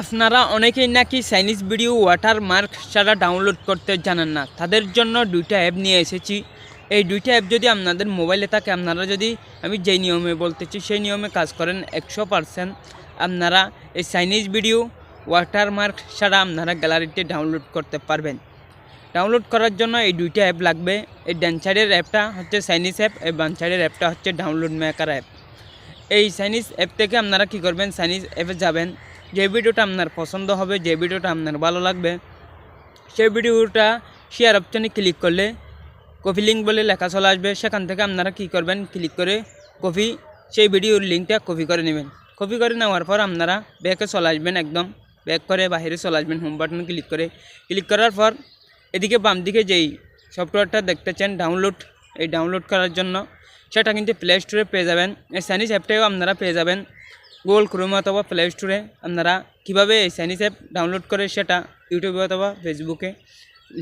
আপনারা অনেকেই নাকি চাইনিজ ভিডিও ওয়াটার মার্ক ছাড়া ডাউনলোড করতে জানেন না। তাদের জন্য দুইটা অ্যাপ নিয়ে এসেছি। এই দুইটা অ্যাপ যদি আপনাদের মোবাইলে থাকে, আপনারা যদি আমি যেই নিয়মে বলতেছি সেই নিয়মে কাজ করেন একশো পারসেন্ট আপনারা এই চাইনিজ ভিডিও ওয়াটার মার্ক ছাড়া আপনারা গ্যালারিতে ডাউনলোড করতে পারবেন। ডাউনলোড করার জন্য এই দুইটা অ্যাপ লাগবে। এই ডান সাইডের অ্যাপটা হচ্ছে চাইনিজ অ্যাপ, এই বাম অ্যাপটা হচ্ছে ডাউনলোড মেকার অ্যাপ। এই চাইনিজ অ্যাপ থেকে আপনারা কী করবেন? চাইনিজ অ্যাপে যাবেন। যে ভিডিওটা আপনার পছন্দ হবে, যে ভিডিওটা আপনার ভালো লাগবে, সেই ভিডিওটা শেয়ার অপশানে ক্লিক করলে কপি লিঙ্ক বলে লেখা চলে আসবে। সেখান থেকে আপনারা কী করবেন? ক্লিক করে কপি, সেই ভিডিওর লিঙ্কটা কপি করে নেবেন। কপি করে নেওয়ার পর আপনারা ব্যাকে চলে আসবেন একদম। ব্যাক করে বাইরে চলে আসবেন হোম বাটনে ক্লিক করে। ক্লিক করার পর এদিকে বাম দিকে যেই সফটওয়্যারটা দেখতেছেন ডাউনলোড এই ডাউনলোড করার জন্য, সেটা কিন্তু প্লে স্টোরে পেয়ে যাবেন। এই সাইনিস অ্যাপটাও আপনারা পেয়ে যাবেন। গুগল ক্রোম অথবা প্লে স্টোরে আপনারা কীভাবে এই সাইনিস অ্যাপ ডাউনলোড করে সেটা ইউটিউবে অথবা ফেসবুকে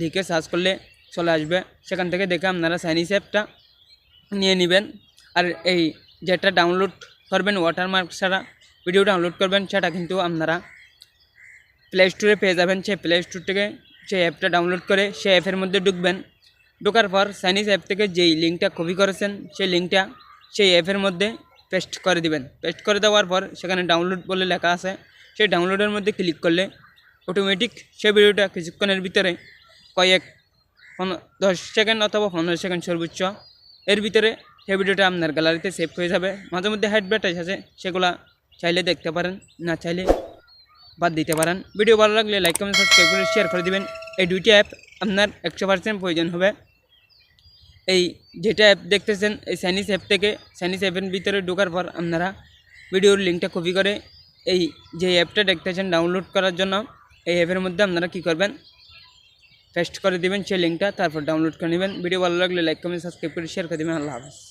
লিখে সার্চ করলে চলে আসবে। সেখান থেকে দেখে আপনারা সাইনিস অ্যাপটা নিয়ে নেবেন। আর এই যেটা ডাউনলোড করবেন ওয়াটারমার্ক ছাড়া ভিডিও ডাউনলোড করবেন, সেটা কিন্তু আপনারা প্লে স্টোরে পেয়ে যাবেন। সেই প্লে স্টোর থেকে সেই অ্যাপটা ডাউনলোড করে সেই অ্যাপের মধ্যে ঢুকবেন। ঢোকার পর সাইনিস অ্যাপ থেকে যেই লিঙ্কটা কপি করেছেন, সেই লিঙ্কটা সেই অ্যাপের মধ্যে পেস্ট করে দিবেন। পেস্ট করে দেওয়ার পর সেখানে ডাউনলোড বলে লেখা আছে। সেই ডাউনলোডের মধ্যে ক্লিক করলে অটোমেটিক সেই ভিডিওটা কিছুক্ষণের ভিতরে কয়েক দশ সেকেন্ড অথবা পনেরো সেকেন্ড সর্বোচ্চ এর ভিতরে সেই ভিডিওটা আপনার গ্যালারিতে সেভ হয়ে যাবে। মাঝে মধ্যে অ্যাডভার্টাইজ আছে, সেগুলা চাইলে দেখতে পারেন, না চাইলে বাদ দিতে পারেন। ভিডিও ভালো লাগলে লাইক কমেন্ট সাবস্ক্রাইব করে শেয়ার করে দিবেন। এই দুইটি অ্যাপ আপনার একশো পার্সেন্ট প্রয়োজন হবে। এই যেটা অ্যাপ দেখতেছেন, এই স্যানিস অ্যাপ থেকে স্যানিস অ্যাপের ভিতরে ঢোকার পর আপনারা ভিডিওর লিঙ্কটা কপি করে এই যে অ্যাপটা দেখতেছেন ডাউনলোড করার জন্য, এই অ্যাপের মধ্যে আপনারা কী করবেন? পেস্ট করে দেবেন সেই লিঙ্কটা তারপর ডাউনলোড করে নেবেন। ভিডিও ভালো লাগলে লাইক কমেন্ট সাবস্ক্রাইব করে শেয়ার করে দেবেন। আল্লাহ হাফিজ।